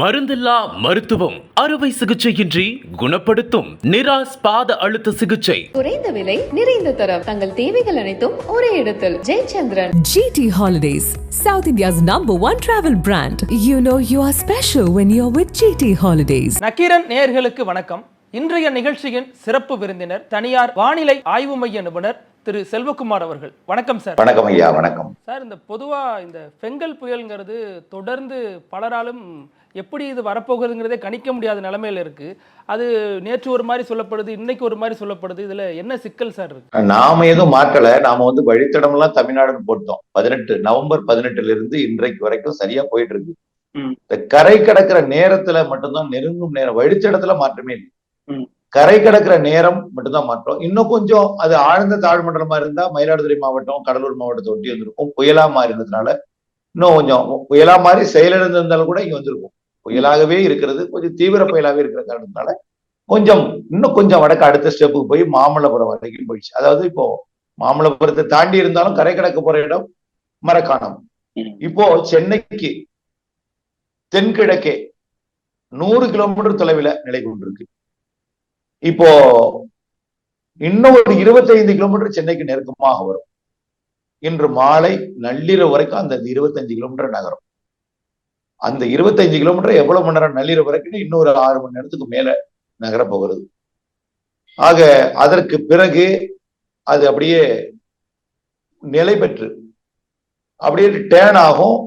மருந்தில்லா மருத்துவம். அறுவை சிகிச்சையின்றி குணப்படுத்தும் நிராஸ் பாத அழுத்த சிகிச்சை. குறைந்த விலை நிறைந்த தரம். தங்கள் தேவைகள் அனைத்தும் ஒரே இடத்தில். Jayachandran. GT Holidays, South India's number one travel brand. You know you are special when you're with GT Holidays. Nakkheeran நேயர்களுக்கு வணக்கம். இன்றைய நிகழ்ச்சியின் சிறப்பு விருந்தினர் தனியார் வானிலை ஆய்வு மைய நிபுணர் திரு செல்வகுமார் அவர்கள். வணக்கம் சார். வணக்கம் ஐயா வணக்கம். சார் இந்த பொதுவா இந்த பெங்கல் புயல்ங்கிறது தொடர்ந்து பலராலும் எப்படி இது வரப்போகுதுங்கிறதே கணிக்க முடியாத நிலைமையில இருக்கு. அது நேற்று ஒரு மாதிரி சொல்லப்படுது இன்னைக்கு ஒரு மாதிரி சொல்லப்படுது. இதுல என்ன சிக்கல் சார் இருக்கு? நாம எதுவும் மாற்றல நாம வந்து வழித்தடம் எல்லாம் தமிழ்நாடுன்னு போட்டோம். பதினெட்டு நவம்பர் பதினெட்டுல இருந்து இன்றைக்கு வரைக்கும் சரியா போயிட்டு இருக்கு. இந்த கரை கடக்கிற நேரத்துல மட்டும்தான் நெருங்கும் நேரம். வழித்தடத்துல மாற்றமே இல்லை. ம். கரை கடக்கிற நேரம் மட்டும்தான் மாற்றம். இன்னும் கொஞ்சம் அது ஆழ்ந்த தாழ்மண்டலமா இருந்தா மயிலாடுதுறை மாவட்டம் கடலூர் மாவட்டத்தை ஒட்டி வந்திருக்கும். புயலா மாறினதுனால இன்னும் கொஞ்சம் புயலா மாறி செயலிழந்திருந்தாலும் கூட இங்க வந்திருக்கும். புயலாகவே இருக்கிறது கொஞ்சம் தீவிர புயலாகவே இருக்கிற காரணத்தினால கொஞ்சம் இன்னும் கொஞ்சம் வடக்கு அடுத்த ஸ்டெப்புக்கு போய் மாமல்லபுரம் வரைக்கும் போயிடுச்சு. அதாவது இப்போ மாமல்லபுரத்தை தாண்டி இருந்தாலும் கரை கடக்க போற இடம் மரக்காணம். இப்போ சென்னைக்கு தென்கிழக்கே நூறு கிலோமீட்டர் தொலைவில் நிலை கொண்டிருக்கு. இப்போ இன்னும் ஒரு இருபத்தைந்து கிலோமீட்டர் சென்னைக்கு நெருக்கமாக வரும். இன்று மாலை நள்ளிரவு வரைக்கும் அந்த இருபத்தஞ்சு கிலோமீட்டர் நகரும். அந்த இருபத்தஞ்சு கிலோமீட்டர் எவ்வளவு மணி நேரம் நள்ளிரவு வரைக்கும் இன்னொரு ஆறு மணி நேரத்துக்கு மேல நகர போகிறது ஆக அதற்கு பிறகு அது அப்படியே நிலை பெற்று அப்படியே டேன் ஆகும்.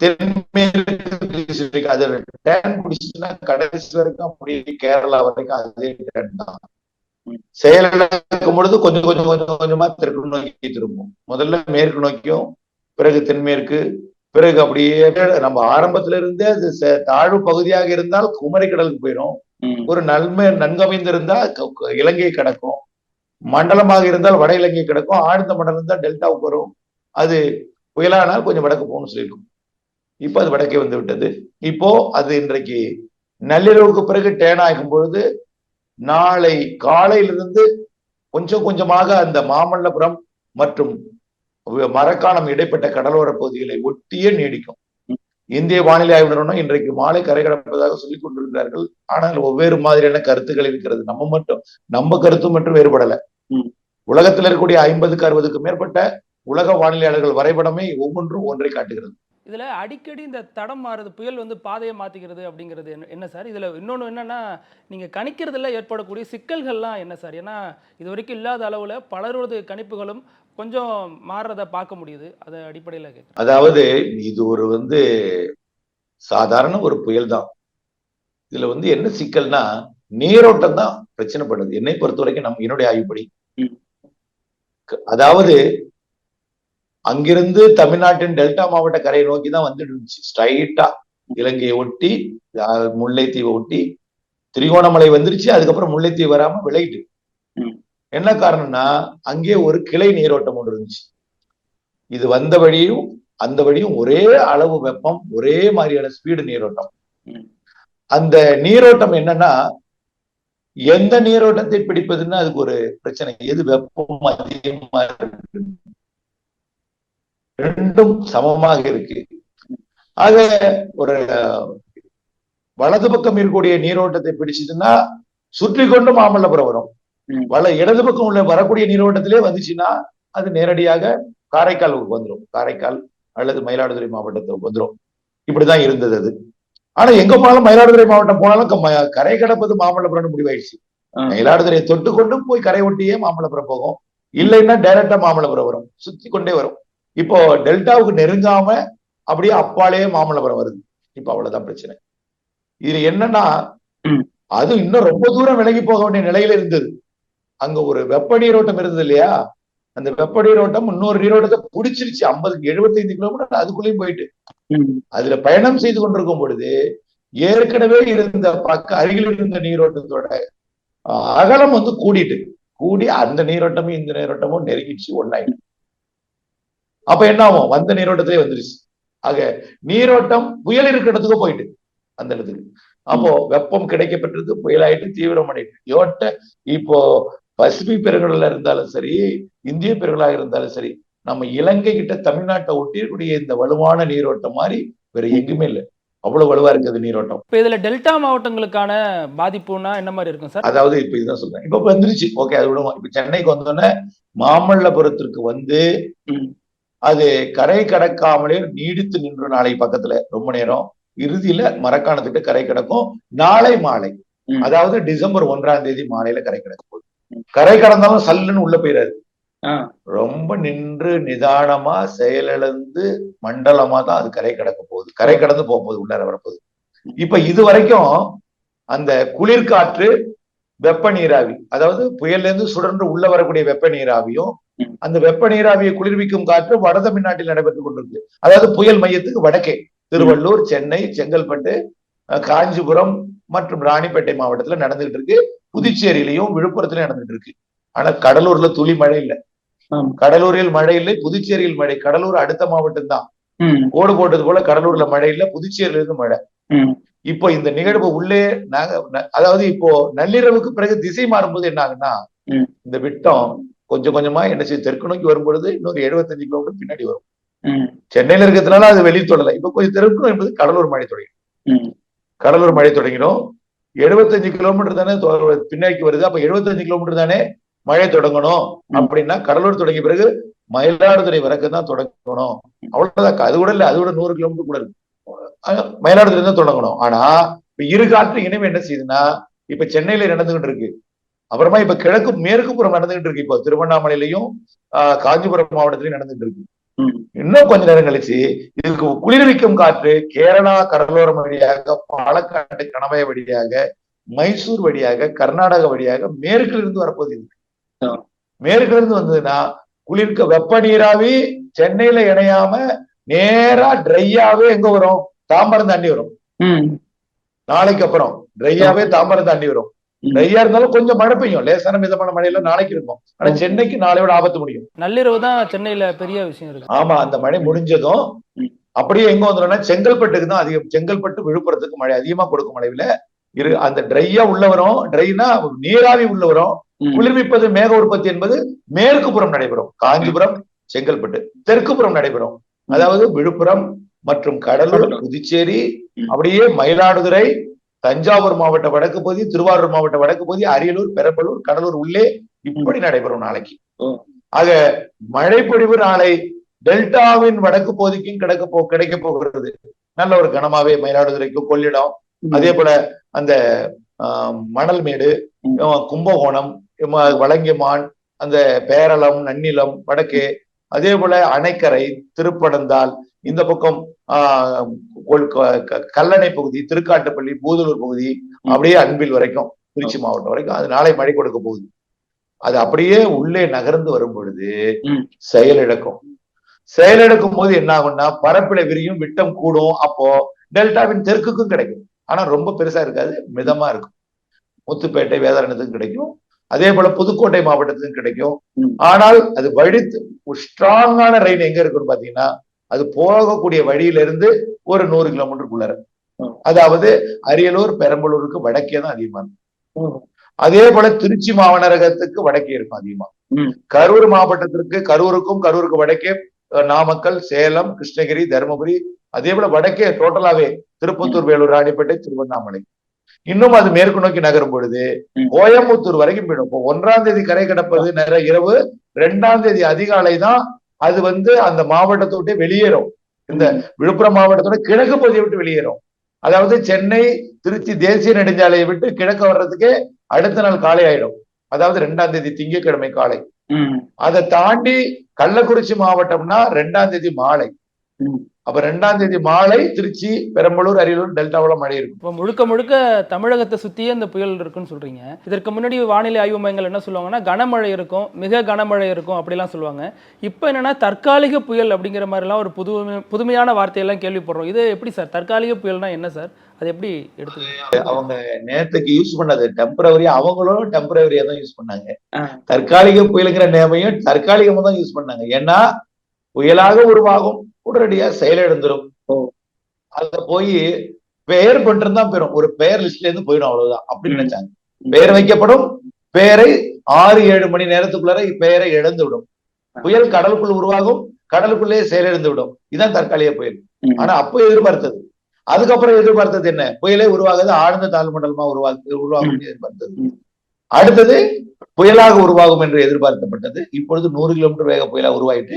தென்மேற்கு அது டேன் பிடிச்சுன்னா கடைசி வரைக்கும் அப்படியே கேரளா வரைக்கும் அதே டேன் தான். செயலிழக்கும் பொழுது கொஞ்சம் கொஞ்சம் கொஞ்சம் கொஞ்சமா தெற்கு நோக்கி திரும்பும். முதல்ல மேற்கு நோக்கியும் பிறகு தென்மேற்கு பிறகு அப்படியே நம்ம ஆரம்பத்துல இருந்தே அது தாழ்வு பகுதியாக இருந்தால் குமரி கடலுக்கு போயிடும் ஒரு நன்மை நன்கமைந்திருந்தா இலங்கை கிடக்கும். மண்டலமாக இருந்தால் வட இலங்கை கிடக்கும். ஆழ்ந்த மண்டலம் இருந்தால் டெல்டாவுக்கு வரும். அது புயலானால் கொஞ்சம் வடக்கு போகணும்னு சொல்லியிருக்கும். இப்போ அது வடக்கே வந்து விட்டது. இப்போ அது இன்றைக்கு நள்ளிரவுக்கு பிறகு டேன் ஆகும் பொழுது நாளை காலையிலிருந்து கொஞ்சம் கொஞ்சமாக அந்த மாமல்லபுரம் மற்றும் மரக்காணம் இடைப்பட்ட கடலோர பகுதிகளை ஒட்டியே நீடிக்கும். இந்திய வானிலை ஆய்வு நிறுவனம் இன்றைக்கு மாலை கரை கடப்பதாக சொல்லிக் கொண்டிருக்கிறார்கள் ஆனால் ஒவ்வேறு மாதிரியான கருத்துக்கள் இருக்கிறது. நம்ம மட்டும் நம்ம கருத்து மட்டும் வேறுபடல. உலகத்தில் இருக்கக்கூடிய ஐம்பதுக்கு அறுபதுக்கு மேற்பட்ட உலக வானிலையாளர்கள் வரைபடமே ஒவ்வொன்றும் ஒன்றை காட்டுகிறது. இதில் அடிக்கடி இந்த தடம் மாறுது புயல் வந்து பாதையை மாற்றிக்கிறது அப்படிங்கிறது என்ன- என்ன சார்? இதில் இன்னொன்னு என்னன்னா நீங்கள் கணிக்கிறதுல ஏற்படக்கூடிய சிக்கல்கள்லாம் என்ன சார்? ஏன்னா இது வரைக்கும் இல்லாத அளவில் பலரது கணிப்புகளும் கொஞ்சம் மாறுறத பார்க்க முடியுது. அதை அடிப்படையில அதாவது இது ஒரு வந்து சாதாரண ஒரு புயல் தான். இதில் வந்து என்ன சிக்கல்னா நீரோட்டம் தான் பிரச்சனைப்படுது என்னை பொறுத்த வரைக்கும் நம்ம என்னுடைய ஆய்வுப்படி. க- அதாவது அங்கிருந்து தமிழ்நாட்டின் டெல்டா மாவட்ட கரையை நோக்கி தான் வந்துட்டு இருந்துச்சு. ஸ்ட்ரைட்டா இலங்கையை ஒட்டி முல்லைத்தீவை ஒட்டி திரிகோணமலை வந்துருச்சு. அதுக்கப்புறம் முல்லைத்தீவு வராம விளையிட்டு என்ன காரணம்னா அங்கே ஒரு கிளை நீரோட்டம் ஒன்று இருந்துச்சு. இது வந்த வழியும் அந்த வழியும் ஒரே அளவு வெப்பம் ஒரே மாதிரியான ஸ்பீடு நீரோட்டம். அந்த நீரோட்டம் என்னன்னா எந்த நீரோட்டத்தை பிடிப்பதுன்னு அதுக்கு ஒரு பிரச்சனை. எது வெப்பம் அதிகமா இருக்கு ரெண்டும் சமமாக இருக்கு. ஆக ஒரு வலது பக்கம் இருக்கக்கூடிய நீரோட்டத்தை பிடிச்சதுன்னா சுற்றி கொண்டு மாமல்லபுரம் வரும். வல இடது பக்கம் உள்ள வரக்கூடிய நீரோட்டத்திலே வந்துச்சுன்னா அது நேரடியாக காரைக்காலுக்கு வந்துடும் காரைக்கால் அல்லது மயிலாடுதுறை மாவட்டத்துக்கு வந்துடும் இப்படிதான் இருந்தது அது. ஆனா எங்க போனாலும் மயிலாடுதுறை மாவட்டம் போனாலும் கரை கடப்பது மாமல்லபுரம் முடிவாயிடுச்சு. மயிலாடுதுறையை தொட்டு கொண்டு போய் கரை ஒட்டியே மாமல்லபுரம் போகும். இல்லைன்னா டைரக்டா மாமல்லபுரம் வரும். சுத்தி கொண்டே வரும். இப்போ டெல்டாவுக்கு நெருங்காம அப்படியே அப்பாலே மாமல்லபுரம் வருது. இப்ப அவ்வளவுதான் பிரச்சனை. இது என்னன்னா அது இன்னும் ரொம்ப தூரம் விலகி போக வேண்டிய நிலையில இருந்தது. அங்க ஒரு வெப்ப நீரோட்டம் இருந்தது இல்லையா? அந்த வெப்ப நீரோட்டம் இன்னொரு நீரோட்டத்தை புடிச்சிருச்சு. ஐம்பதுக்கு எழுபத்தைந்து கிலோமீட்டர் அதுக்குள்ளேயும் போயிட்டு. அதுல பயணம் செய்து கொண்டிருக்கும் பொழுது ஏற்கனவே இருந்த பக்க அருகில் இருந்த நீரோட்டத்தோட அகலம் வந்து கூடிட்டு. கூடி அந்த நீரோட்டமும் இந்த நீரோட்டமும் நெருங்கிடுச்சு ஒன்னாயிட்டு அப்ப என்ன ஆகும்? வந்த நீரோட்டத்திலே வந்துருச்சு. ஆக நீரோட்டம் புயல் இருக்கிற இடத்துக்கு போயிட்டு அந்த இடத்துக்கு. அப்போ வெப்பம் கிடைக்கப்பட்டது புயலாயிட்டு தீவிரமடைட்டு யோட்ட இப்போ பசிபிக் பெருங்கடல்ல இருந்தாலும் சரி இந்திய பெருங்கடலாக இருந்தாலும் சரி நம்ம இலங்கை கிட்ட தமிழ்நாட்டை ஒட்டி இருக்கக்கூடிய இந்த வலுவான நீரோட்டம் மாதிரி வேற எங்குமே இல்லை. அவ்வளவு வலுவா இருக்குது நீரோட்டம். இப்போ இதுல டெல்டா மாவட்டங்களுக்கான பாதிப்புனா என்ன மாதிரி இருக்கும் சார்? அதாவது இப்ப இதுதான் சொல்றேன். இப்ப இப்ப வந்துருச்சு. ஓகே அது விடுவோம். இப்ப சென்னைக்கு வந்தோடனே மாமல்லபுரத்திற்கு வந்து அது கரை கடக்காமலே நீடித்து நின்று நாளை பக்கத்துல ரொம்ப நேரம் இறுதியில மரக்காணத்துக்கு கரை கிடக்கும் நாளை மாலை. அதாவது டிசம்பர் ஒன்றாம் தேதி மாலையில கரை கிடக்க போகுது கரை கடந்தாலும் சல்லுன்னு உள்ள போயிடாது. ரொம்ப நின்று நிதானமா செயலிழந்து மண்டலமா தான் அது கரை கடக்க போகுது கரை கடந்து போக போகுது உள்ளார வரப்போகுது இப்ப இது வரைக்கும் அந்த குளிர்காற்று வெப்ப நீராவி அதாவது புயல்ல இருந்து சுழன்று உள்ள வரக்கூடிய வெப்ப நீராவியும். அந்த வெப்ப நீராவியை குளிர்விக்கும் காற்று வட தமிழ்நாட்டில் நடைபெற்றுக் கொண்டிருக்கு. அதாவது புயல் மையத்துக்கு வடக்கே. திருவள்ளூர் சென்னை செங்கல்பட்டு காஞ்சிபுரம் மற்றும் ராணிப்பேட்டை மாவட்டத்துல நடந்துகிட்டு இருக்கு. புதுச்சேரியிலையும் விழுப்புரத்திலையும் நடந்துட்டு இருக்கு. ஆனா கடலூர்ல துளி மழை இல்லை. கடலூரில் மழை இல்லை புதுச்சேரியில் மழை. கடலூர் அடுத்த மாவட்டம் தான் கோடு போட்டது போல கடலூர்ல மழை இல்லை புதுச்சேரியில இருந்து மழை. இப்போ இந்த நிகழ்வு உள்ளே நாங்க அதாவது இப்போ நள்ளிரவுக்கு பிறகு திசை மாறும்போது என்ன ஆகுன்னா. இந்த விட்டம் கொஞ்சம் கொஞ்சமா என்ன செய்யும் தெற்கு நோக்கி வரும்பொழுது இன்னொரு 75 கிலோமீட்டர் பின்னாடி வரும். சென்னையில இருக்கிறதுனால அது வெளியே தொடரல இப்போ கொஞ்சம் தெற்கு என்பது கடலூர் மழை தொடங்கிடும். கடலூர் மழை தொடங்கிடும். 75 கிலோமீட்டர் தானே பின்னாடி வருது. அப்ப 75 கிலோமீட்டர் தானே மழை தொடங்கணும். அப்படின்னா கடலூர் தொடங்கிய பிறகு மயிலாடுதுறை வரைக்கும் தான் தொடங்கணும். அவ்வளவுதான். அது கூட இல்ல. அது கூட நூறு கிலோமீட்டர் கூட இருக்கு. மயிலாடுதுறை தான் தொடங்கணும். ஆனா இப்ப இரு காற்று இனிமே என்ன செய்யுதுன்னா இப்ப சென்னையில நடந்துகிட்டு இருக்கு. அப்புறமா இப்ப கிழக்கு மேற்கு புறம் நடந்துகிட்டு இருக்கு. இப்போ திருவண்ணாமலையிலையும் காஞ்சிபுரம் மாவட்டத்திலையும் நடந்துகிட்டு இருக்கு. இன்னும் கொஞ்ச நேரம் கழிச்சு இதுக்கு குளிர்விக்கும் காற்று கேரளா கடலோரம் வழியாக பாலக்காடு கணவாய் வழியாக மைசூர் வழியாக கர்நாடக வழியாக மேற்குல இருந்து வரப்போகுது இது. ஆ. மேற்குல இருந்து வந்ததுன்னா குளிர்க்க வெப்ப நீராவி சென்னையில இணையாம நேரா ட்ரையாவே எங்க வரும்? தாம்பரம் தாண்டி வரும். நாளைக்கு அப்புறம் ட்ரையாவே தாம்பரம் தாண்டி வரும். ட்ரையா இருந்தாலும் கொஞ்சம் மழை பெய்யும் லேசான மிதமான மழையில நாளைக்கு இருக்கும். ஆனா சென்னைக்கு நாளையோட ஆபத்து முடியும். நள்ளிரவு தான் சென்னையில பெரிய விஷயம் இருக்கு. ஆமா அந்த மழை முடிஞ்சதும். அப்படியே எங்க வந்துடும்னா செங்கல்பட்டுக்கு தான் அதிகம் செங்கல்பட்டு விழுப்புரத்துக்கு மழை அதிகமா கொடுக்கும் மழையில. இரு அந்த ட்ரையா உள்ள வரும் ட்ரைனா நீராவி உள்ள வரும். குளிர்விப்பது மேக உற்பத்தி என்பது மேற்கு புறம் நடைபெறும். காஞ்சிபுரம் செங்கல்பட்டு தெற்கு புறம் நடைபெறும். அதாவது விழுப்புரம் மற்றும் கடலூர். புதுச்சேரி. அப்படியே மயிலாடுதுறை தஞ்சாவூர் மாவட்ட வடக்கு பகுதி திருவாரூர் மாவட்ட வடக்கு பகுதி அரியலூர் பெரம்பலூர் கடலூர் உள்ளே இப்படி நடைபெறும் நாளைக்கு. ஆக மழைப்பொழிவு நாளை டெல்டாவின் வடக்கு பகுதிக்கும் கிடைக்க போ கிடைக்க போகிறது நல்ல ஒரு கனமாவே மயிலாடுதுறைக்கு கொள்ளிடம் அதே போல அந்த ஆஹ், மணல்மேடு ம். ஆஹ், கும்பகோணம் வலங்கிமான் அந்த பேரளம் நன்னிலம் வடக்கே அதே போல அணைக்கரை திருப்பனந்தாள் இந்த பக்கம் கல்லணை பகுதி திருக்காட்டுப்பள்ளி பூதலூர் பகுதி அப்படியே அன்பில் வரைக்கும் திருச்சி மாவட்டம் வரைக்கும் அது நாளை மழை கொடுக்க போகுது. அது அப்படியே உள்ளே நகர்ந்து வரும் பொழுது. செயலிழக்கும் செயலிழக்கும் போது என்ன ஆகும்னா பரப்பில விரியும் விட்டம் கூடும் அப்போ டெல்டாவின் தெற்குக்கும் கிடைக்கும். ஆனா ரொம்ப பெருசா இருக்காது மிதமா இருக்கும். முத்துப்பேட்டை வேதாரண்யத்துக்கும் கிடைக்கும். அதே போல புதுக்கோட்டை மாவட்டத்துக்கும் கிடைக்கும். ஆனால் அது வழி ஸ்ட்ராங்கான ரெயின் எங்க இருக்குன்னு பாத்தீங்கன்னா அது போகக்கூடிய வழியில இருந்து ஒரு நூறு கிலோமீட்டருக்குள்ளார. அதாவது அரியலூர் பெரம்பலூருக்கு வடக்கே தான் அதிகமா இருக்கும். அதே போல திருச்சி மாநகரத்துக்கு வடக்கே இருக்கும் அதிகமா. கரூர் மாவட்டத்திற்கு கரூருக்கும் கரூருக்கு வடக்கே நாமக்கல் சேலம் கிருஷ்ணகிரி தருமபுரி அதே போல வடக்கே டோட்டலாவே திருப்பத்தூர் வேலூர் ராணிப்பேட்டை திருவண்ணாமலை இன்னும் அது மேற்கு நோக்கி நகரும் பொழுது. கோயம்புத்தூர் வரைக்கும் போயிடும் ஒன்றாம் தேதி கரை கடப்பது நிறைய இரவு ரெண்டாம் தேதி அதிகாலை தான் அது வந்து அந்த மாவட்டத்தை விட்டு வெளியேறும். இந்த விழுப்புரம் மாவட்டத்தோட கிழக்கு பகுதியை விட்டு வெளியேறும். அதாவது சென்னை திருச்சி தேசிய நெடுஞ்சாலையை விட்டு கிழக்கு வர்றதுக்கே அடுத்த நாள் காலை ஆயிடும். அதாவது ரெண்டாம் தேதி திங்கட்கிழமை காலை. அதை தாண்டி கள்ளக்குறிச்சி மாவட்டம்னா ரெண்டாம் தேதி மாலை. அப்ப ரெண்டாம் தேதி மாலை திருச்சி பெரம்பலூர் அரியலூர் டெல்டாவுல மழை இருக்கும். இப்போ முழுக்க முழுக்க தமிழகத்தை சுற்றியே இந்த புயல் இருக்குன்னு சொல்றீங்க. இதற்கு முன்னாடி வானிலை ஆய்வு மையங்கள் என்ன சொல்லுவாங்கன்னா கனமழை இருக்கும் மிக கனமழை இருக்கும் அப்படிலாம் சொல்லுவாங்க. இப்போ என்னன்னா தற்காலிக புயல் அப்படிங்கிற மாதிரிலாம் ஒரு புது புதுமையான வார்த்தையெல்லாம் கேள்விப்படுறோம். இது எப்படி சார்? தற்காலிக புயல்னா என்ன சார்? அது எப்படி எடுத்துக்கிட்டு அவங்க நேரத்துக்கு யூஸ் பண்ணது. டெம்பரவரி அவங்களும் டெம்பரவரியா தான் யூஸ் பண்ணாங்க. தற்காலிக புயலுங்கிற நேமையும் தற்காலிகமா தான் யூஸ் பண்ணாங்க. ஏன்னா புயலாக உருவாகும் உடனடியா செயலிழந்துரும் ஓ. அத போய் பெயர் பண்றது தான் பெறும். ஒரு பெயர் லிஸ்ட்ல இருந்து போயிடும் அவ்வளவுதான் அப்படின்னு. நினைச்சாங்க. பெயர் வைக்கப்படும் பெயரை ஆறு ஏழு மணி நேரத்துக்குள்ளார பெயரை இழந்து விடும். புயல் கடலுக்குள் உருவாகும் கடலுக்குள்ளே செயலிழந்து விடும். இதுதான் தற்காலிக புயல். ஆனா அப்போ எதிர்பார்த்தது. அதுக்கப்புறம் எதிர்பார்த்தது என்ன? புயலே உருவாகுது ஆழ்ந்த தாழ்வு மண்டலமா உருவாக்கு உருவாகும் எதிர்பார்த்தது அடுத்தது புயலாக உருவாகும் என்று எதிர்பார்க்கப்பட்டது இப்பொழுது நூறு கிலோமீட்டர் வேக புயலா உருவாயிட்டு.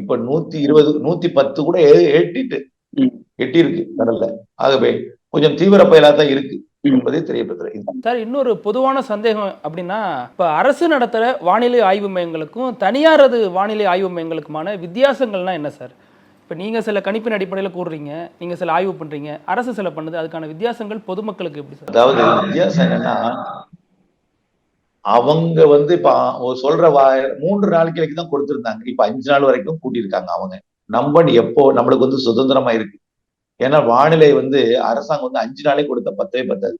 இப்ப நூத்தி இருபது நூத்தி பத்து கூட எட்டிட்டு. எட்டி இருக்கு கடல்ல ஆகவே கொஞ்சம் தீவிர புயலா தான் இருக்கு. என்பதை தெரியப்படுத்துறேன். சார் இன்னொரு பொதுவான சந்தேகம் அப்படின்னா இப்போ அரசு நடத்துகிற வானிலை ஆய்வு மையங்களுக்கும் தனியாரது வானிலை ஆய்வு மையங்களுக்குமான வித்தியாசங்கள்னா என்ன சார் இப்போ நீங்கள் சில கணிப்பின் அடிப்படையில் கூறுறீங்க நீங்கள் சில ஆய்வு பண்ணுறீங்க அரசு சில பண்ணுது அதுக்கான வித்தியாசங்கள் பொதுமக்களுக்கு எப்படி சார் அதாவது வித்தியாசம் என்னன்னா அவங்க வந்து இப்ப சொல்ற வா மூன்று நாளைக்கு தான் கொடுத்திருந்தாங்க. இப்ப அஞ்சு நாள் வரைக்கும் கூட்டியிருக்காங்க அவங்க. நம்ம எப்போ நம்மளுக்கு வந்து சுதந்திரமா இருக்கு. ஏன்னா வானிலை வந்து அரசாங்கம் வந்து அஞ்சு நாளைக்கு கொடுத்த பத்தவே பத்தாது.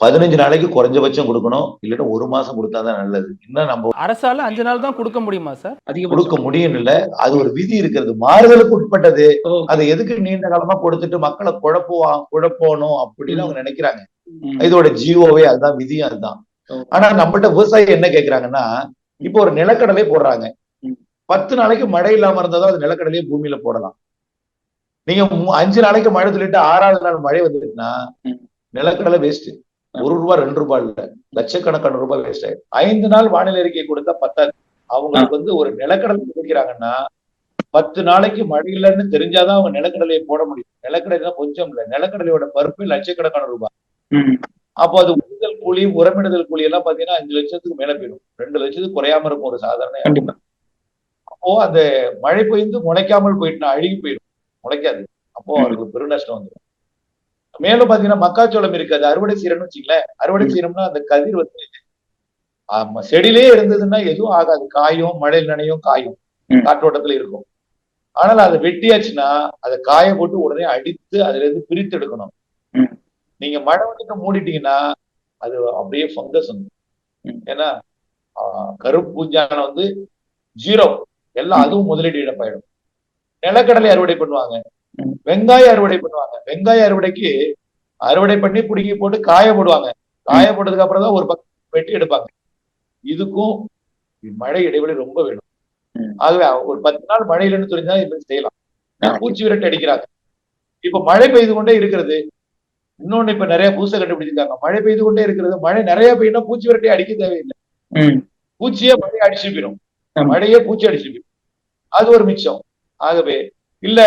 பதினஞ்சு நாளைக்கு குறைஞ்சபட்சம் கொடுக்கணும். இல்லைன்னா ஒரு மாசம் கொடுத்தாதான் நல்லது. இன்னும் நம்ம அரசால அஞ்சு நாள் தான் கொடுக்க முடியுமா சார்? அதிகபட்சம். கொடுக்க முடியும் இல்ல அது ஒரு விதி இருக்கிறது. மாறுதலுக்கு உட்பட்டது. அதை எதுக்கு நீண்ட காலமா கொடுத்துட்டு மக்களை குழப்புவா குழப்பணும் அப்படின்னு அவங்க நினைக்கிறாங்க. இதோட ஜியோவே அதுதான் விதியும் அதுதான். ஆனா நம்மகிட்ட விவசாயி என்ன கேக்குறாங்கன்னா இப்போ ஒரு நிலக்கடலை போடுறாங்க. பத்து நாளைக்கு மழை இல்லாம இருந்தாதான் அது நிலக்கடலையே பூமியில போடலாம். நீங்க அஞ்சு நாளைக்கு மழை சொல்லிட்டு ஆறாவது நாள் மழை வந்துட்டுன்னா. நிலக்கடலை வேஸ்ட் ஒரு ரூபாய் ரெண்டு ரூபாய் இல்ல. லட்சக்கணக்கான ரூபாய் வேஸ்ட் ஆயிடும் ஐந்து நாள் வானிலை அறிக்கை கொடுத்தா பத்தாது. அவங்களுக்கு வந்து ஒரு நிலக்கடலை கொடுக்கிறாங்கன்னா பத்து நாளைக்கு மழை இல்லைன்னு தெரிஞ்சாதான் அவங்க நிலக்கடலையை போட முடியும். நிலக்கடலை கொஞ்சம் இல்ல. நிலக்கடலையோட பருப்பு லட்சக்கணக்கான ரூபாய். அப்போ அது உழுதல் கூலி உரமிடுதல் கூலி எல்லாம் பாத்தீங்கன்னா அஞ்சு லட்சத்துக்கு மேல போயிடும். ரெண்டு லட்சத்துக்கு குறையாம இருக்கும் ஒரு சாதாரண கண்டிப்பா. அப்போ அந்த மழை பெய்ந்து முளைக்காமல் போயிட்டுனா அழுகி போயிடும். முளைக்காது. அப்போ அவருக்கு பெருநஷ்டம் வந்துடும் மேலும் பாத்தீங்கன்னா மக்காச்சோளம் இருக்காது அறுவடை செய்யறோம்னு வச்சுங்களேன் அறுவடை செய்யறோம்னா அந்த கதிர் வந்து ஆமா செடியிலே இருந்ததுன்னா எதுவும் ஆகாது. காயும் மழை நனையும் காயும். காற்றோட்டத்துல இருக்கும். ஆனால் அதை வெட்டியாச்சுன்னா அதை காய போட்டு உடனே அடித்து அதுல இருந்து பிரித்து எடுக்கணும். நீங்க மழை வந்துட்டு மூடிட்டீங்கன்னா அது அப்படியே ஃபங்கஸ் வந்து. ஏன்னா ஆஹ், கருப்பு பூஞ்சான வந்து ஜீரோ எல்லாம் அதுவும் முதலீடு இழப்பாயிடும் நிலக்கடலை அறுவடை பண்ணுவாங்க. வெங்காயம் அறுவடை பண்ணுவாங்க வெங்காய அறுவடைக்கு அறுவடை பண்ணி பிடுங்கி போட்டு காய போடுவாங்க காய போட்டதுக்கு அப்புறம் தான் ஒரு பக்கம் வெட்டி எடுப்பாங்க இதுக்கும் மழை இடைவெளி ரொம்ப வேணும். ஆகவே ஒரு பத்து நாள் மழை இல்லைன்னு தெரிஞ்சா இப்படி செய்யலாம். பூச்சி விரட்டு அடிக்கிறாங்க இப்ப மழை பெய்து கொண்டே இருக்கிறது இன்னொன்னு இப்ப நிறைய பூசை கண்டுபிடிச்சிருக்காங்க. மழை பெய்து கொண்டே இருக்கிறது. மழை நிறைய பெய்யுனா பூச்சி விரட்டை அடிக்க தேவையில்லை. பூச்சியே மழையை அடிச்சு போயிடும். மழையே பூச்சி அடிச்சு போயிடும் அது ஒரு மிச்சம். ஆகவே இல்ல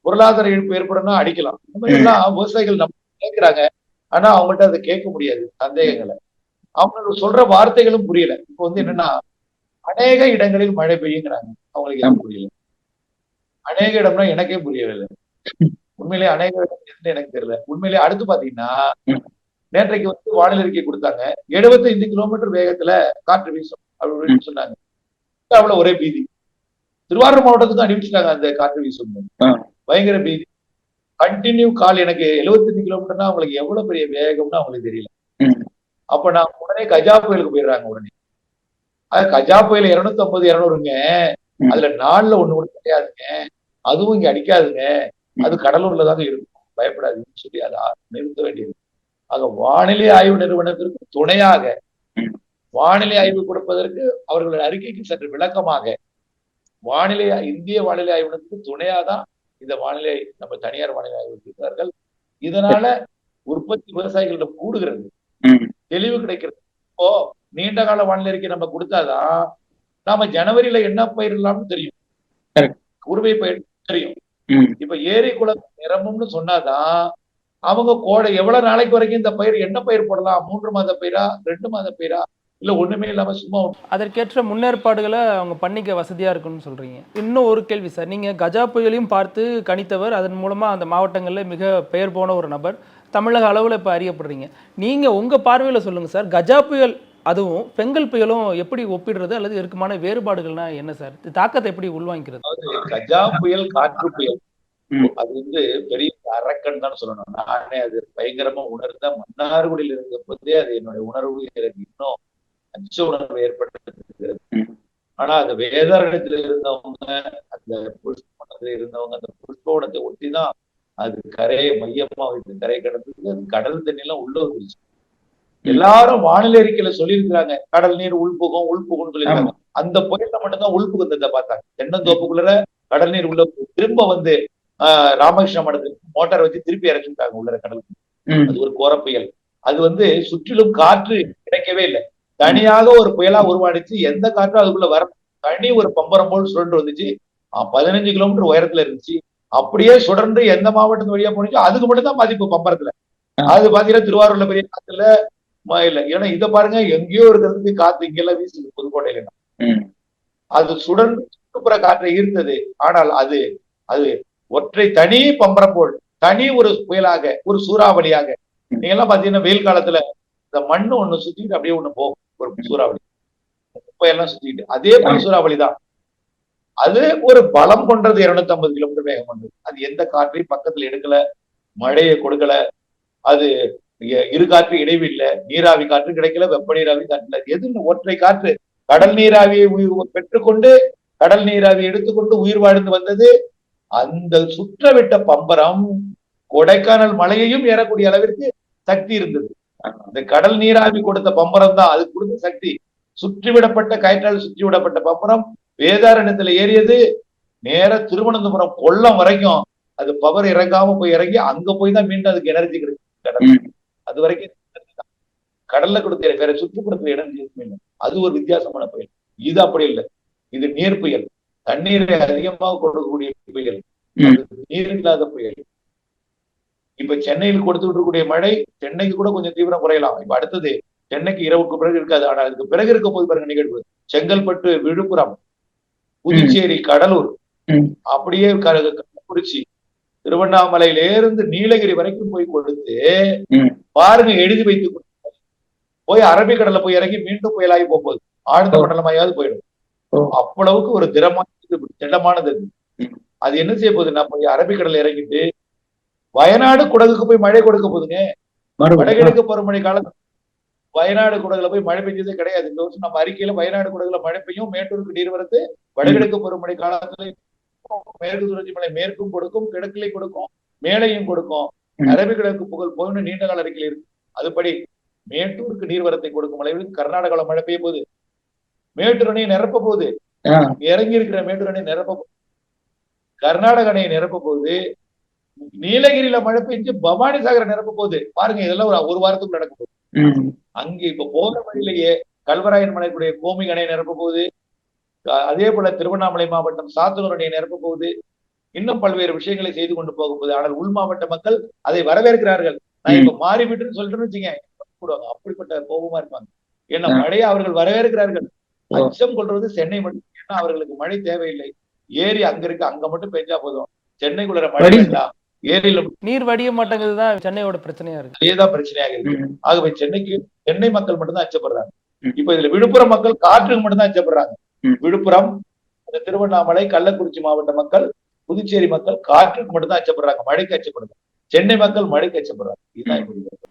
பொருளாதார இழப்பு ஏற்படும்னா அடிக்கலாம். இந்த மாதிரி எல்லாம் விவசாயிகள் நம்ம கேட்கிறாங்க ஆனா அவங்கள்ட்ட அதை கேட்க முடியாது. சந்தேகங்களை. அவங்க சொல்ற வார்த்தைகளும் புரியல. இப்போ வந்து என்னன்னா அநேக இடங்களில் மழை பெய்யுங்கிறாங்க. அவங்களுக்கு எதுவும் புரியல. அநேக இடம்னா எனக்கே புரியவில்லை. உண்மையிலேயே அநேக எனக்கு தெரியல. உண்மையிலேயே அடுத்து பாத்தீங்கன்னா. நேற்றைக்கு வந்து வானிலை அறிக்கை கொடுத்தாங்க. 75 கிலோமீட்டர் வேகத்துல காற்று வீசும் அப்படின்னு சொன்னாங்க. அவ்வளவு ஒரே பீதி. திருவாரூர் மாவட்டத்துக்கு அறிவிச்சிட்டாங்க அந்த காற்று வீசும். பயங்கர பீதி. கண்டினியூ கால் எனக்கு 75 கிலோமீட்டர்னா அவங்களுக்கு எவ்வளவு பெரிய வேகம்னு அவங்களுக்கு தெரியல. அப்ப நான் உடனே கஜா புயலுக்கு போயிடுறாங்க உடனே. அது கஜா புயல் இருநூத்தி ஐம்பது இருநூறுங்க. அதுல நாலுல ஒண்ணு கூட கிடையாதுங்க. அதுவும் இங்க அடிக்காதுங்க. அது கடலூர்ல தாங்க இருக்கும் பயப்படாதுன்னு சொல்லி அதை நிறுத்த வேண்டியது ஆக வானிலை ஆய்வு நிறுவனத்திற்கு துணையாக. வானிலை ஆய்வு கொடுப்பதற்கு அவர்கள் அறிக்கைக்கு சற்று விளக்கமாக வானிலை இந்திய வானிலை ஆய்வு நிறுவனத்துக்கு துணையா தான் இந்த வானிலை நம்ம தனியார் வானிலை ஆய்வு இருக்கிறார்கள் இதனால உற்பத்தி விவசாயிகளிடம் கூடுகிறது. தெளிவு கிடைக்கிறது இப்போ நீண்ட கால வானிலை அறிக்கை நம்ம கொடுத்தாதான் நாம ஜனவரியில என்ன பயிரிடலாம்னு தெரியும். உருவை பயிர் தெரியும். இப்ப ஏரி குளம் நிரம்பும்னு சொன்னாதான் அவங்க கோடை எவ்வளவு நாளைக்கு வரைக்கும் இந்த பயிர் என்ன பயிர் போடலாம்? மூன்று மாத பயிரா? ரெண்டு மாத பயிரா? இல்ல ஒண்ணுமே இல்லாம சும்மா அதற்கேற்ற முன்னேற்பாடுகளை அவங்க பண்ணிக்க வசதியாக இருக்குன்னு சொல்கிறீங்க இன்னும் ஒரு கேள்வி சார். நீங்கள் கஜா புயலையும் பார்த்து கணித்தவர் அதன் மூலமாக அந்த மாவட்டங்களில் மிக பெயர் போன ஒரு நபர். தமிழக அளவில் இப்போ அறியப்படுறீங்க. நீங்கள் உங்கள் பார்வையில் சொல்லுங்கள் சார். கஜா புயல் அதுவும் பெங்கல் புயலும் எப்படி ஒப்பிடுறது அல்லது இருக்குமான வேறுபாடுகள்னா என்ன சார்? தாக்கத்தை எப்படி உள்வாங்கிக்கிறது? கஜா புயல் காற்று புயல். அது வந்து பெரிய அரக்கன் தான் சொல்லணும். நானே அது பயங்கரமா உணர்ந்த மன்னார்குடியில் இருந்த போதே அது என்னுடைய உணர்வு எனக்கு இன்னும் அச்ச உணர்வு ஏற்பட்டிருக்கிறது. ஆனா அந்த வேதாரணத்துல இருந்தவங்க அந்த புஷ்பவனத்துல இருந்தவங்க அந்த புஷ்பவனத்தை ஒட்டிதான் அது கரையை மையமா வைத்து கரை கடந்தது அது கடல் தண்ணி எல்லாம் உள்ள வந்துருச்சு. எல்லாரும் வானிலை அறிக்கையில சொல்லியிருக்கிறாங்க. கடல் நீர் உள்புகும் உள்புகும்னு சொல்லியிருக்காங்க. அந்த புயல்ல மட்டும்தான் உள்புகுந்ததை பார்த்தாங்க. தென்னந்தோப்புக்குள்ள கடல் நீர் உள்ள திரும்ப வந்து ஆஹ், ராமகிருஷ்ண மடத்துக்கு மோட்டார் வச்சு திருப்பி இறக்கிட்டாங்க உள்ள கடலுக்கு. அது ஒரு கோர புயல். அது வந்து சுற்றிலும் காற்று கிடைக்கவே இல்லை. தனியாக ஒரு புயலா உருவாடிச்சு எந்த காற்றும் அதுக்குள்ள வர தனி ஒரு பம்பரம் போல் சுழன்று வந்துச்சு. பதினஞ்சு கிலோமீட்டர் உயரத்துல இருந்துச்சு. அப்படியே சுடர்ந்து எந்த மாவட்டத்து வழியா போனுச்சோ அதுக்கு மட்டும் தான் பாதிப்பு பம்பரத்துல. அது பாத்தீங்கன்னா திருவாரூர்ல பெரிய காத்துல இல்ல. ஏன்னா இத பாருங்க எங்கேயோ இருக்கிறதுக்கு காத்து இங்கெல்லாம் வீசுது புதுக்கோட்டையில. அது சுடர்ந்து சுற்றுப்புற காற்றை ஈர்த்தது. ஆனால் அது அது ஒற்றை தனி பம்பரம் போல் தனி ஒரு புயலாக ஒரு சூறாவளியாக. நீங்க எல்லாம் பாத்தீங்கன்னா வெயில் காலத்துல இந்த மண்ணு ஒண்ணு சுத்திட்டு அப்படியே ஒண்ணு போகும். ஒரு சூறாவளி. குப்பையெல்லாம் சுத்திட்டு அதே போல சூறாவளி தான். அது ஒரு பலம் கொண்டது 250 ஐம்பது கிலோமீட்டர் வேகம் கொண்டது. அது எந்த காற்றையும் பக்கத்துல எடுக்கல மழையை கொடுக்கல. அது இரு காற்று இடைவு நீராவி காற்று கிடைக்கல வெப்ப நீராவி காற்று எதுன்னு ஒற்றை காற்று? கடல் நீராவியை உயிர் பெற்றுக்கொண்டு கடல் நீராவி எடுத்துக்கொண்டு உயிர் வாழ்ந்து வந்தது. அந்த சுற்றவிட்ட பம்பரம் கொடைக்கானல் மலையையும் ஏறக்கூடிய அளவிற்கு சக்தி இருந்தது. அந்த கடல் நீராவி கொடுத்த பம்பரம் தான் அது கொடுத்த சக்தி. சுற்றிவிடப்பட்ட கயிற்றால் சுற்றிவிடப்பட்ட பம்பரம் வேதாரணத்துல ஏறியது. நேர திருவனந்தபுரம் கொல்லம் வரைக்கும் அது பவர் இறங்காம போய் இறங்கி அங்க போய் தான் மீண்டும் அதுக்கு எனர்ஜி கிடைக்கும் அது வரைக்கும். கடல்ல கொடுத்த வேற சுற்றுப்புறத்துல எனர்ஜி எதுவுமே இல்லை. அது ஒரு வித்தியாசமான புயல். இது அப்படி இல்லை. இது நீர் புயல். தண்ணீரை அதிகமாக கொடுக்கக்கூடிய புயல். நீர் இல்லாத புயல். இப்ப சென்னையில் கொடுத்துட்டு இருக்கக்கூடிய மழை சென்னைக்கு கூட கொஞ்சம் தீவிரம் குறையலாம். இப்ப அடுத்தது சென்னைக்கு இரவுக்கு பிறகு இருக்காது. ஆனா அதுக்கு பிறகு இருக்க போது பாருங்க நிகழ்வு. செங்கல்பட்டு விழுப்புரம் புதுச்சேரி கடலூர். அப்படியே கள்ளக்குறிச்சி திருவண்ணாமலையில இருந்து நீலகிரி வரைக்கும் போய் கொடுத்து. பாருங்க எழுதி வைத்து கொடுத்து போய் அரபிக்கடல்ல போய் இறங்கி மீண்டும் புயலாகி போகுது ஆழ்ந்த மண்டலமாயாவது போயிடும். அவ்வளவுக்கு ஒரு திடமானது திடமானது அது. என்ன செய்ய போகுது? நான் போய் அரபிக்கடல்ல இறங்கிட்டு வயநாடு குடகுக்கு போய் மழை கொடுக்க போகுதுங்க. வடகிழக்கு பருவமழை காலத்துல வயநாடு குடகுல போய் மழை பெஞ்சதே கிடையாது. இந்த வருஷம் நம்ம அறிக்கையில வயநாடு குடகுல மழை பெய்யும். மேட்டூருக்கு நீர் வரது வடகிழக்கு பருவமழை காலத்துல மேற்கு தொடர்ச்சி மலை மேற்கும் கொடுக்கும் கிழக்கிலே கொடுக்கும் மேலையும் கொடுக்கும் ம். அரபிக்கிழக்கு புகழ் போயின்னு நீண்ட கால அறிக்கையில் இருக்கு அதுபடி மேட்டூருக்கு நீர்வரத்தை கொடுக்கும் அளவிற்கு கர்நாடகாவில் மழை பெய்ய போகுது மேட்டூர் அணையை நிரப்ப போகுது. இறங்கி இருக்கிற மேட்டூர் அணை நிரப்ப போகுது. கர்நாடக அணையை நிரப்ப போகுது நீலகிரியில மழை பெஞ்சு பவானி சாகரை நிரப்ப போகுது பாருங்க இதெல்லாம் ஒரு ஒரு வாரத்துக்கு நடக்க போகுது. அங்க இப்ப போற வழியிலேயே கல்வராயன் மலைக்குடைய கோமிக் அணை நிரப்ப போகுது அதே போல திருவண்ணாமலை மாவட்டம் சாத்தனூர் அணை நிரப்ப போகுது இன்னும் பல்வேறு விஷயங்களை செய்து கொண்டு போக போகுது ஆனால் உள் மாவட்ட மக்கள் அதை வரவேற்கிறார்கள். நான் இப்ப மாறிவிட்டுன்னு சொல்லிட்டுன்னு வச்சுங்க போடுவாங்க அப்படிப்பட்ட கோபமா இருப்பாங்க. ஏன்னா. மழையை அவர்கள் வரவேற்கிறார்கள். அச்சம் கொள்றது சென்னை மட்டும் ஏன்னா அவர்களுக்கு மழை தேவையில்லை. ஏரி அங்க இருக்கு அங்க மட்டும் பெஞ்சா போதும். சென்னைக்குள்ள மழை வேண்டாம் ஏரியில நீர் வடிய மாட்டேங்குது தான் சென்னையோட பிரச்சனையா இருக்கு. அதேதான் பிரச்சனையாக இருக்கு. ஆகவே சென்னைக்கு சென்னை மக்கள் மட்டும்தான் அச்சப்படுறாங்க. இப்ப இதுல விழுப்புரம் மக்கள் காற்றுக்கு மட்டும்தான் அச்சப்படுறாங்க. விழுப்புரம் திருவண்ணாமலை கள்ளக்குறிச்சி மாவட்ட மக்கள் புதுச்சேரி மக்கள் காற்றுக்கு மட்டும்தான் அச்சப்படுறாங்க மழைக்கு அச்சப்படுறாங்க. சென்னை மக்கள் மழைக்கு அச்சப்படுறாங்க. இதுதான்.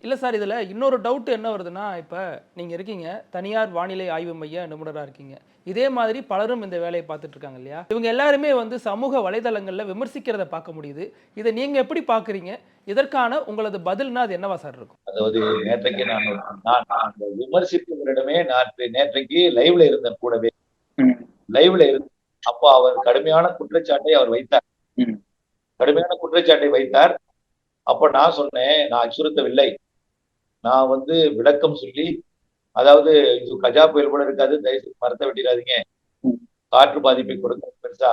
இல்ல சார் இதுல இன்னொரு டவுட் என்ன வருதுன்னா இப்ப நீங்க இருக்கீங்க தனியார் வானிலை ஆய்வு மைய நிபுணரா இருக்கீங்க. இதே மாதிரி பலரும் இந்த வேலையை பார்த்துட்டு இருக்காங்க இல்லையா? இவங்க எல்லாருமே வந்து சமூக வலைதளங்கள்ல விமர்சிக்கிறத பார்க்க முடியுது. இதை நீங்க எப்படி பாக்குறீங்க இதற்கான உங்களது பதில்னா அது என்னவா சார் இருக்கும்? அதாவது நேற்றைக்கு நான் நான் அந்த விமர்சிப்பவரிடமே நேற்று நேற்றைக்கு லைவ்ல இருந்தேன் கூடவே. லைவ்ல இருந்து அப்போ அவர் கடுமையான குற்றச்சாட்டை அவர் வைத்தார். கடுமையான குற்றச்சாட்டை வைத்தார். அப்ப நான் சொன்னேன் நான் அச்சுறுத்தவில்லை. நான் வந்து விளக்கம் சொல்லி அதாவது இது கஜா புயல் கூட இருக்காது தயவுசெய்து மரத்தை வெட்டிடாதீங்க. காற்று பாதிப்பை கொடுக்க பெருசா.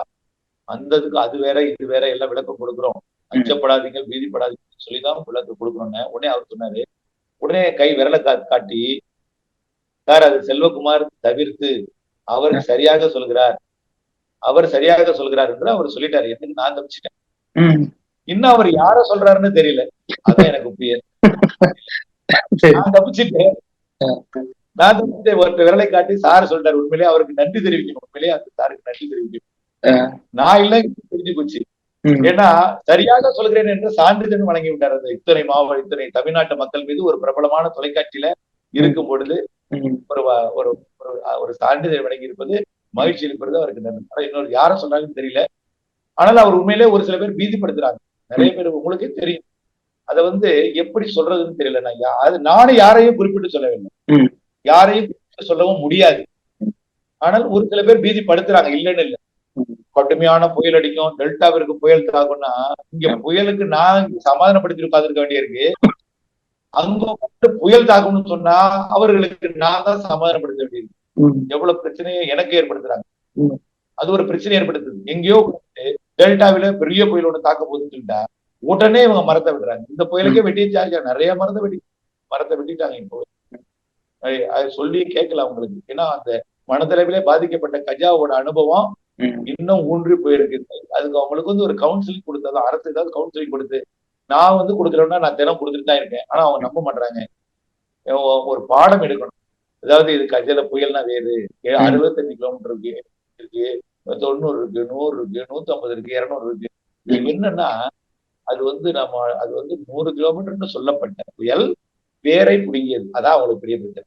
அந்த இதுக்கு அது வேற இது வேற எல்லாம் விளக்கம் கொடுக்குறோம். அச்சப்படாதீங்க பீதிப்படாதீங்க சொல்லிதான் விளக்கம் கொடுக்குறோன்னு உடனே அவர் சொன்னாரு. உடனே கை விரலை காட்டி சார் அது செல்வகுமார் தவிர்த்து அவர் சரியாக சொல்கிறார். அவர் சரியாக சொல்கிறார் என்று அவர் சொல்லிட்டாரு. எனக்கு நான் தப்பிச்சிட்டேன். இன்னும் அவர் யார சொல்றாருன்னு தெரியல. அதான் எனக்கு புரியல சரி. நான் தப்பிச்சிட்டேன். நான் தப்பிச்சிட்டேன். ஒருத்தர் விரலை காட்டி சார் சொல்லிட்டாரு உண்மையிலேயே அவருக்கு நன்றி தெரிவிக்கணும். உண்மையிலேயே அந்த சாருக்கு நன்றி தெரிவிக்கணும். நான் இல்லை தெரிஞ்சு போச்சு. ஏன்னா சரியாக சொல்கிறேன் என்று சான்றிதழ் வழங்கி விட்டார் அந்த இத்தனை மாவட்ட இத்தனை தமிழ்நாட்டு மக்கள் மீது ஒரு பிரபலமான தொலைக்காட்சியில இருக்கும் பொழுது. ஒரு ஒரு ஒரு- சான்றிதழ் வழங்கி இருப்பது மகிழ்ச்சி இருப்பது அவருக்கு நன்றி இன்னொரு யார சொன்னாங்கன்னு தெரியல. ஆனால் அவர் உண்மையிலே ஒரு சில பேர் பீதிப்படுத்துறாங்க. நிறைய பேர் உங்களுக்கே தெரியும். அதை வந்து எப்படி சொல்றதுன்னு தெரியல. நான் அது நானும் யாரையும் குறிப்பிட்டு சொல்லவில்லை ம். யாரையும் குறிப்பிட்டு சொல்லவும் முடியாது. ஆனால் ஒரு சில பேர் பீதிப்படுத்துறாங்க. இல்லைன்னு இல்லை. கடுமையான புயல் அடிக்கும். டெல்டாவிற்கு புயல் தாக்கும்னா இங்க புயலுக்கு நான் சமாதானப்படுத்தி உட்கார்ந்துருக்க வேண்டியிருக்கு அங்க வந்து புயல் தாக்கும்னு சொன்னா அவர்களுக்கு நான் தான் சமாதானப்படுத்த வேண்டியிருக்கு ம், எவ்வளவு பிரச்சனையை எனக்கு ஏற்படுத்துறாங்க. அது ஒரு பிரச்சனை ஏற்படுத்துது. எங்கேயோ டெல்டாவில பெரிய புயல் ஒண்ணு தாக்க போகுதுன்னு சொல்லிட்டா உடனே இவங்க மரத்தை விடுறாங்க இந்த புயலுக்கே வெட்டிச்சாங்க நிறைய மரத்தை வெட்டி மரத்தை வெட்டிட்டாங்க இப்போ. அது- சொல்லி கேட்கல அவங்களுக்கு. ஏன்னா அந்த மனதளவிலே பாதிக்கப்பட்ட கஜாவோட அனுபவம். இன்னும் ஊன்றி போயிருக்கு. அதுக்கு அவங்களுக்கு வந்து ஒரு கவுன்சிலிங் கொடுத்தது அரசு ஏதாவது கவுன்சிலிங் கொடுத்து நான் வந்து கொடுக்குறேன்னா நான் தினம் கொடுத்துட்டு தான் இருக்கேன். ஆனா அவங்க நம்ப மாட்டாங்க ஒரு பாடம் எடுக்கணும். அதாவது இது கஜல புயல்னா வேறு. அறுபத்தஞ்சு கிலோமீட்டர் இருக்கு இருக்கு தொண்ணூறு இருக்கு நூறு இருக்கு நூத்தி ஐம்பது இருக்கு இருநூறு இருக்கு. இது என்னன்னா அது வந்து நம்ம அது வந்து நூறு கிலோமீட்டர்னு சொல்லப்பட்ட புயல் வேரை பிடிங்கியது. அதான் அவங்களுக்கு பெரிய பிரச்சனை.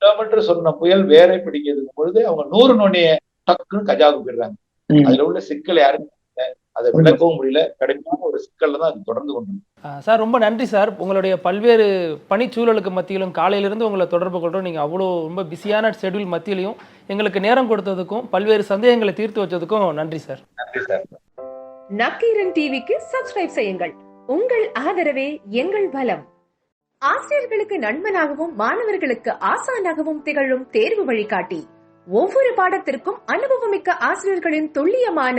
கிலோமீட்டர் சொன்ன புயல் வேரை பிடிக்கிறதுக்கு பொழுது அவங்க நூறு நொண்ணிய டக்குன்னு கஜாவுக்கு போயிடுறாங்க. அதுல உள்ள சிக்கல் யாரும். அதை விளக்கவும் முடியல. கடுமையான ஒரு சிக்கல்ல தான் அது தொடர்ந்து கொண்டு சார் ரொம்ப நன்றி சார். உங்களுடைய பல்வேறு பணிச்சூழலுக்கு மத்தியிலும் காலையிலிருந்து உங்களை தொடர்பு கொள்கிறோம் நீங்கள் அவ்வளோ ரொம்ப பிஸியான ஷெட்யூல் மத்தியிலையும் எங்களுக்கு நேரம் கொடுத்ததுக்கும் பல்வேறு சந்தேகங்களை தீர்த்து வச்சதுக்கும் நன்றி சார். நன்றி சார். நக்கீரன் டிவிக்கு சப்ஸ்கிரைப் செய்யுங்கள். உங்கள் ஆதரவே எங்கள் பலம். ஆசிரியர்களுக்கு நண்பனாகவும் மாணவர்களுக்கு ஆசானாகவும் திகழும் தேர்வு வழிகாட்டி. ஒவ்வொரு பாடத்திற்கும் அனுபவமிக்க ஆசிரியர்களின் துல்லியமான